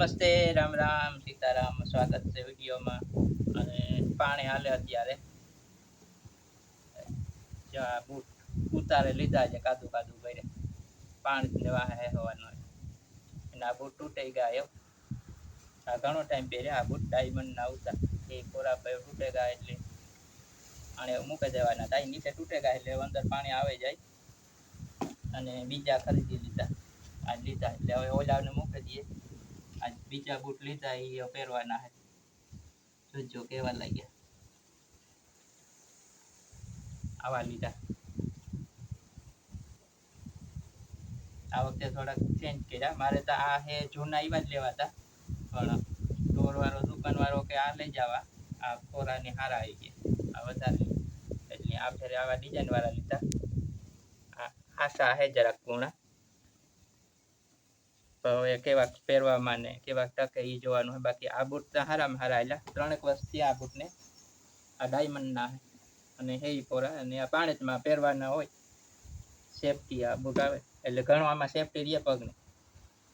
નમસ્તે, રામ રામ, સીતારામ, સ્વાગત છે વિડીયોમાં. અને પાણી હાલે અત્યારે. જ્યાં બૂટ ઉતારે લીધા છે, કાદુ કાદુ કરે પાણી લેવા હે હોવાનો. અને આ બૂટ તૂટી ગયા એમ. આ ઘણો ટાઈમ પહેર્યા, આ બૂટ ડાયમંડ ના ઉતાર. એ કોરા ભાઈ તૂટે ગયા એટલે અને મૂકી દેવાના. તાઈ નીચે તૂટે ગયા એટલે અંદર પાણી આવે જાય. અને બીજા ખરીદી લીધા. આ લીધા એટલે હવે ઓલાને મૂકી દઈએ. બીજા બૂટ લીધા એ પહેરવાના છે જોજો કેવા લાગ્યા. આવા લીધા. આ વખતે થોડાક ચેન્જ કર્યા. મારે તો આ હે જૂના એવા જ લેવા હતા પણ સ્ટોર વાળો, દુકાન વાળો કે આ લઈ જવા. આ કોરાની હારા આવી ગયા. આ વધારે એટલે આ ફેરે આવા ડિઝાઇન વાળા લીધા. આ આશા હે જરાક પૂર્ણ તો હવે કેવા પહેરવામાં ને કેવા ટકે એ જોવાનું હોય બાકી આ બૂટ તો હારામાં હારા આવેલા ત્રણેક વર્ષ થયા આ બૂટને આ ડાયમંડના અને હે પોરા. અને આ પાણીમાં પહેરવાના હોય. સેફટી આ બૂટ આવે. એટલે ઘણું આમાં સેફટી રહે પગને.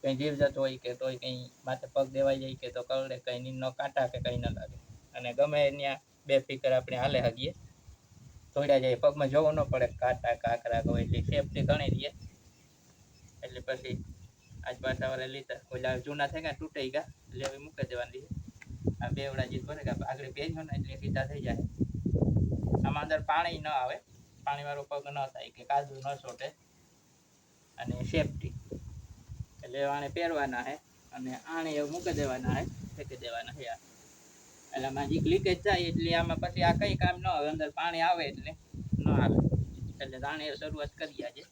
કંઈ જીવ જતો હોય કે તોય કંઈ માથે પગ દેવાઈ જાય કે તો કરડે કંઈ નીનો કાંટા કે કંઈ ન લાગે. અને ગમે ત્યાં બે ફિકર આપણે હાલે હગીએ થોડા જાય પગમાં જોવું ન પડે કાંટા કાંકરા હોય એટલે સેફટી ઘણી રહે. એટલે પછી આજ પાછા વાળા લીધા ઓલા જૂના થઈ ગયા તૂટી ગયા. એટલે હવે મૂકી દેવાની આ બેવડા જીત ભરે ગયા આગળ હોય ને, એટલે સીધા થઈ જાય. આમાં અંદર પાણી ન આવે. પાણીવાળો પગ ન થાય કે કાજુ ન છોટે અને સેફટી એટલે આને પહેરવાના છે અને આને એવું મૂકી દેવાના છે. ફેંકી દેવાના છે આ. એટલે આમાં જે લીકેજ થાય એટલે આમાં પછી આ કંઈ કામ ન આવે. અંદર પાણી આવે એટલે ન આવે. એટલે આને શરૂઆત કરી આજે.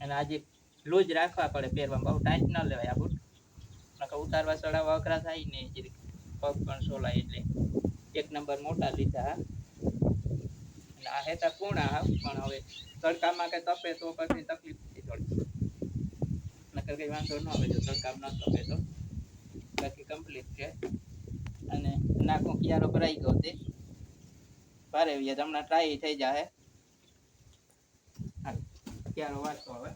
અને આજે લૂજ રાખવા પડે પહેરવામાં. બહુ ટાઈટ ન લેવાય આ બૂટ. નકર ઉતારવા ચડાવવા અઘરા થાય ને જે પગ પણ સોલાય એટલે. એક નંબર મોટા લીધા અને આ હેતા પૂર્ણા હા. પણ હવે તડકામાં કે તપે તો પછી તકલીફ થઈ થોડી. નકર કઈ વાંધો ન આવે જો તડકામાં ન તપે તો. બાકી કમ્પ્લીટ છે. અને નાખો કિયારો ભરાઈ ગયો તે. ભારે હમણાં ટ્રાય થઈ જાય ક્યારો વાંચો હવે.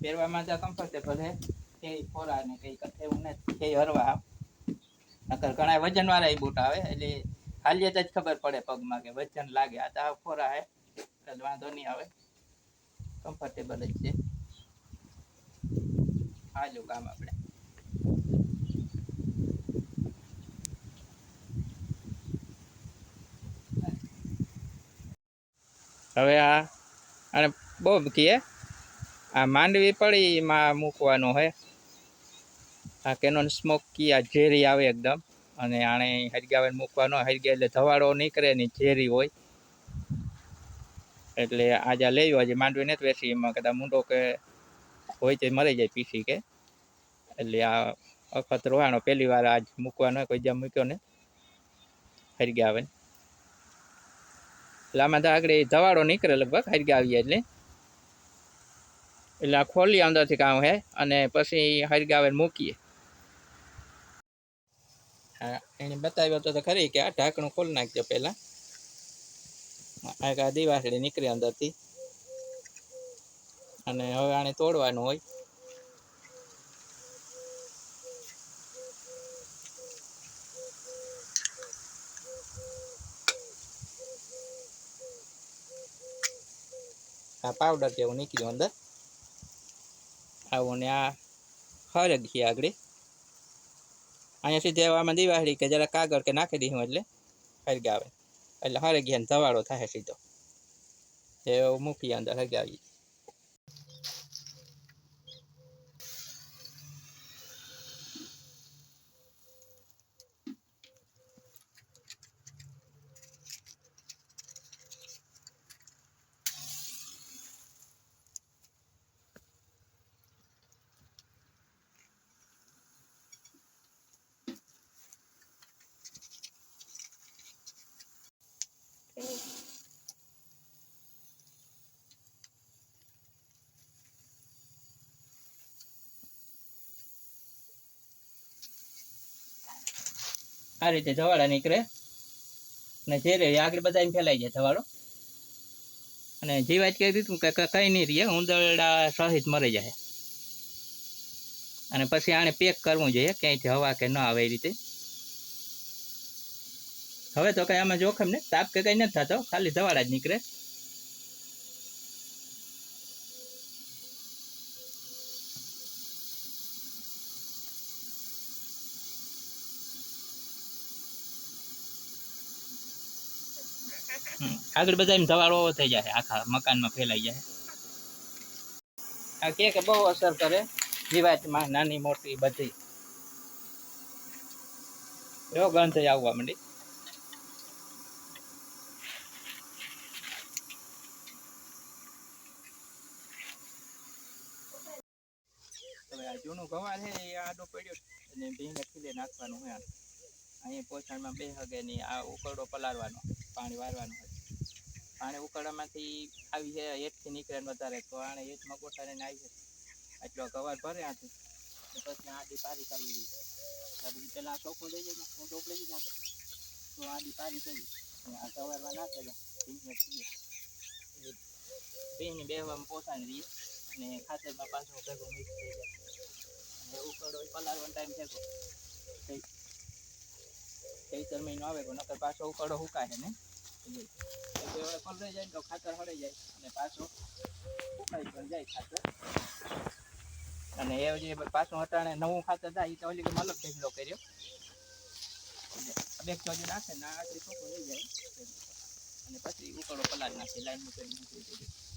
પહેરવામાં સારા કમ્ફર્ટેબલ હે. કે ફોરા ને કઈ કથે એવું કે હરવા નકર ઘણા વજન વાળા બૂટ આવે, એટલે હાલીએ તો જ ખબર પડે પગમાં કે વજન લાગે. આ તો હે. એટલે વાંધો નહીં આવે. કમ્ફર્ટેબલ જ છે. હાલો કામ આપણે. હવે આ, અને બહુ કીએ, આ માંડવી પડી એમાં મૂકવાનું હોય આ કેનોન સ્મોક કી આ ઝેરી આવે એકદમ. અને આણે હરગાવે મૂકવાનો, હરગા એટલે ધવાડો નીકળે ને ઝેરી હોય. એટલે આજે લેવું, આજે માંડવી નથી બેસી એમાં કદાચ મૂંડો કે હોય તો મરી જાય પીસી કે. એટલે આ વખત રોહાણો પહેલી વાર આજ મૂકવાનો, કોઈ જ્યાં મૂક્યો ને હરગા આવે એટલે આમાં તો ધવાડો નીકળે લગભગ હરગા આવીએ એટલે. એટલે આ ખોલીએ અંદરથી કામ હે, અને પછી હરગાવે મૂકીએ. હા, એને બતાવ્યો તો ખરી કે આ ઢાંકણું ખોલી નાખજો પહેલાં. આ દિવાસળી નીકળી અંદરથી. અને હવે આને તોડવાનું હોય. આ પાવડર જેવું નીકળ્યું અંદર. આવું ને આ હરગ છે આગળ. અહીંયા સીધે આમાં દિવાળી કે જરા કાગળ કે નાખી દીધું એટલે હરગ આવે એટલે હરગિયાને ધવાડો થાય સીધો. એ મૂકી અંદર હરગાવી આ રીતે જવાડા નીકળે. અને ઝેરે આગળ બધા ફેલાઈ જાય ધવાળો અને જીવાત કહી દીધું કે કઈ નહીં રહે, ઉંદરડા સહિત મરી જાય. અને પછી આને પેક કરવું જોઈએ, ક્યાંયથી હવા કે ન આવે એ રીતે. હવે તો કઈ આમાં જોખમ ને તાપ કે કઈ નથી થતો, ખાલી ધવાડા જ નીકળે. આગળ બધા એમ ધવાળો થઈ જાય, આખા મકાનમાં ફેલાઈ જાય. આ કે કે બહુ અસર કરે, જીવાતમાં નાની મોટી બધી. એવો ગંધ આવવા માંડી. હવે આ જૂનું ગવાર છે, એ આડો પડ્યો છે, અને ભીંગે ખીલે નાખવાનું હોય આને. અહીંયા પોષણમાં બે હગે ની આ ઉકરડો પલાળવાનો, પાણી વારવાનું હોય. પાણી ઉકાળામાંથી આવી છે હેઠથી નીકળે વધારે. તો આને હેઠમાં ગોઠાડીને આવી છે આટલો કવાર ભરે આથી. પછી આડી પારી કરવી જોઈએ પછી પેલા ચોખ્ખું થઈ જાય હું ચોપડી લઈ જાય તો આડી પારી કરી આ સવારમાં નાખે છે ભીંગે ખીલે એટલે ભીંગને બેહવામાં પોસાણી રહીએ અને ખાતરમાં પાછું ભેગો મિક્સ થઈ જાય અને ઉકળો પલાળવાનો ટાઈમ થયો. ચૈતર મહિનો આવે પણ નકર પાછો ઉકળો હુકાય ને વાર જાય તો ખાતર હળી જાય અને પાછો ઉકાઈ પણ જાય ખાતર અને એ જે પાછું હટાણે નવું ખાતર થાય એ તો ઓલી અલગ ઢેગલો કર્યો. બે ચોજી નાખે ના આટલી ચોખ્ખું થઈ જાય. અને પછી ઉકળો પલાળી નાખી લાઈન મૂકી મૂકી